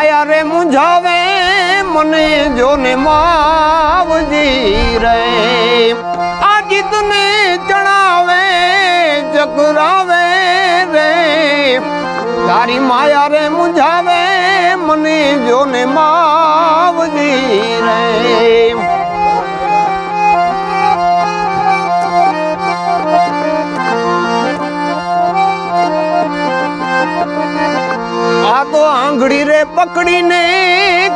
માયા રે મુંજાવે મને જોને માવજી રે. આ ગીતને ચણાવે ચકરાવે રે. તારી માયા રે મુંજાવે મને જોને માવજી રે. આ તો આંગળી રે પકડીને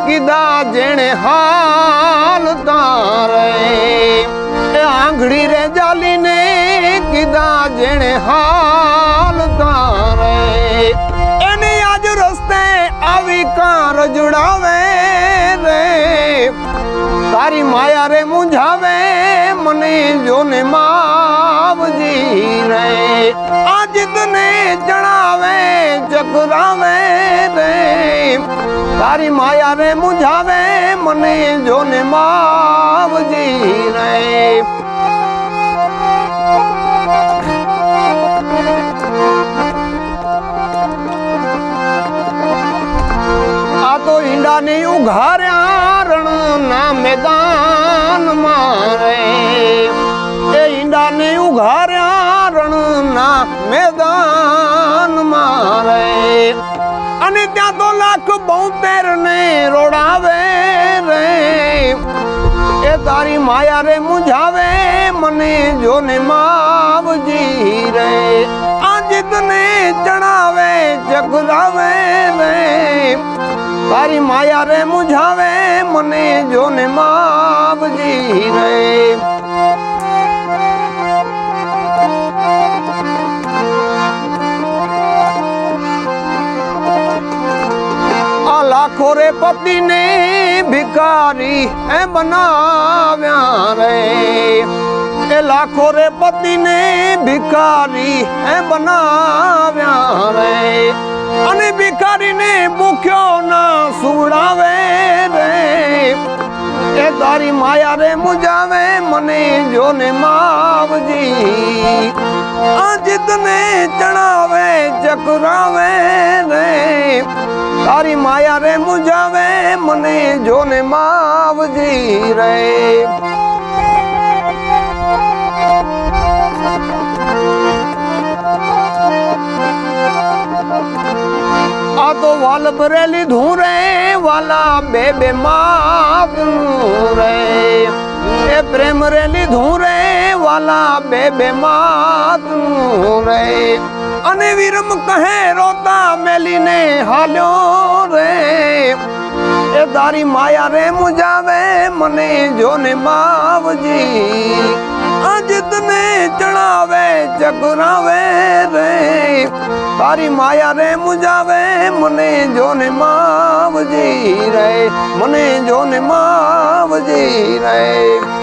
કીધા, જેણે હાલ તારે. આંગળી રે જાલીને કીધા, જેણે હાલ તારે. એને આજ રસ્તે આવી કાર જુડાવે રે. તારી માયા રે મુંઝાવે, મને જોને માવજી રે. આજ જીતને જણાવે ચકરાવે રે તારી માયા રે મુંજાવે મને જોને માવજી રે આ તો ઈંડાની ઉઘાર્યા રણ ના મેદાન મારે એ ઈંડાની ઉઘાર્યા રણ ના મેદાન લાખ બોતેર ને રોડાવે રે. એ તારી માયા રે મુંઝાવે, મને જોને માવજી રે. આ જીતને ચણાવે ચકરાવે રે. તારી માયા રે મુંઝાવે, મને જોને માવજી રે. લાખો રે પતિને ભિખારી એ બનાવ્યા રે. એ લાખો રે પતિને ભિખારી એ બનાવ્યા રે. અને ભિખારીને ભૂખ્યો ના સુવડાવે રે. એ તારી માયા રે મુજાવે, મને જોને માવજી. આ જીતને ચણાવે ચકરાવે રે. તારી માયા રે મુજાવે, મને જોને માવજી રે. આ તો વાલ ભરેલી ધૂ રે વાલા બે બે માતું રે. એ પ્રેમ રેલી લીધું રે વાલા બે બે રે. અને વિરમ કહે રોતા મેલીને હાલ્યો રે એ તારી માયા રે મુજાવે મને જોને માવજી આજ તને ચડાવે ચકરાવે રે તારી માયા રે મુજાવે મને જોને માવજી રે મને જોને માવજી રે